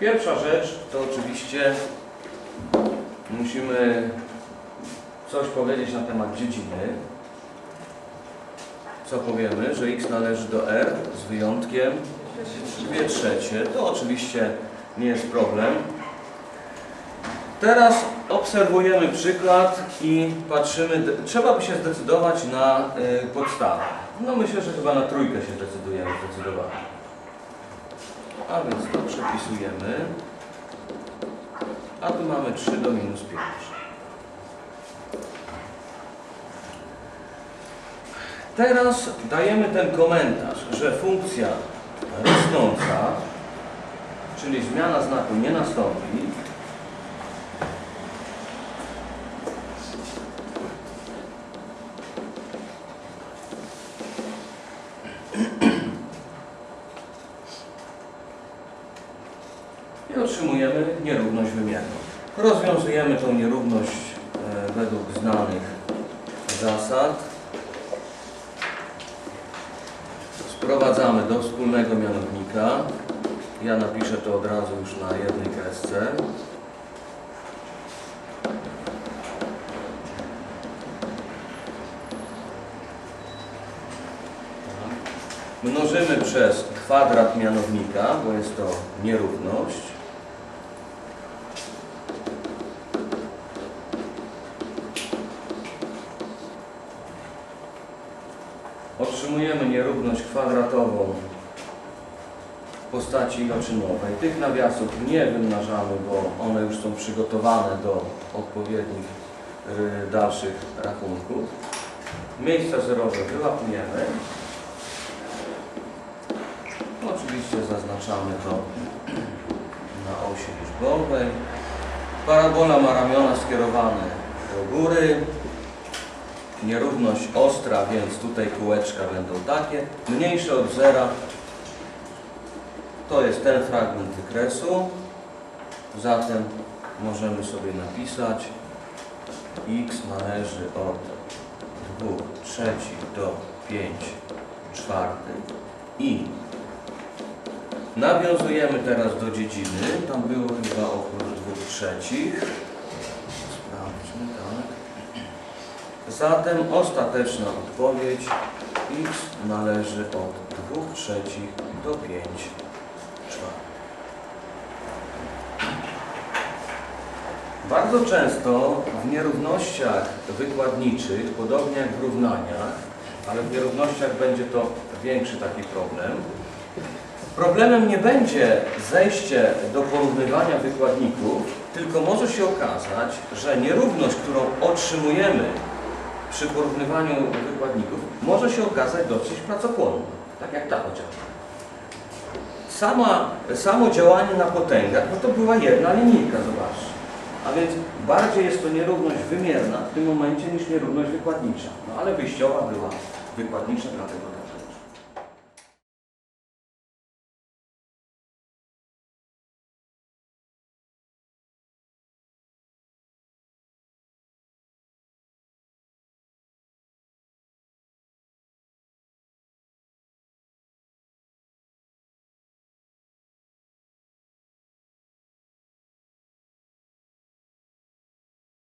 Pierwsza rzecz to oczywiście musimy coś powiedzieć na temat dziedziny. Co powiemy, że x należy do r z wyjątkiem 2 trzecie. To oczywiście nie jest problem. Teraz obserwujemy przykład i patrzymy, trzeba by się zdecydować na y, podstawę. No myślę, że chyba na trójkę się zdecydujemy zdecydowanie. A więc to przepisujemy. A tu mamy 3 do minus 5. Teraz dajemy ten komentarz, że funkcja rosnąca, czyli zmiana znaku nie nastąpi, otrzymujemy nierówność wymierną. Rozwiązujemy tą nierówność e, według znanych zasad. Sprowadzamy do wspólnego mianownika. Ja napiszę to od razu już na jednej kresce. Mnożymy przez kwadrat mianownika, bo jest to nierówność. Otrzymujemy nierówność kwadratową w postaci iloczynowej. Tych nawiasów nie wymnażamy, bo one już są przygotowane do odpowiednich y, dalszych rachunków. Miejsca zerowe wyłapujemy. Oczywiście zaznaczamy to na osi liczbowej. Parabola ma ramiona skierowane do góry. Nierówność ostra, więc tutaj kółeczka będą takie. Mniejsze od zera to jest ten fragment wykresu. Zatem możemy sobie napisać x należy od 2 trzecich do 5 czwartych i Nawiązujemy teraz do dziedziny. Tam było chyba oprócz dwóch trzecich. Sprawdźmy, tak. Zatem ostateczna odpowiedź x należy od dwóch trzecich do 5 czwartych. Bardzo często w nierównościach wykładniczych, podobnie jak w równaniach, ale w nierównościach będzie to większy taki problem, Problemem nie będzie zejście do porównywania wykładników, tylko może się okazać, że nierówność, którą otrzymujemy przy porównywaniu wykładników, może się okazać dosyć pracochłonna, tak jak ta chociażby. Sama, samo działanie na potęgach, no to była jedna linijka, zobaczcie. A więc bardziej jest to nierówność wymierna w tym momencie niż nierówność wykładnicza. No ale wyjściowa była wykładnicza, dlatego tak.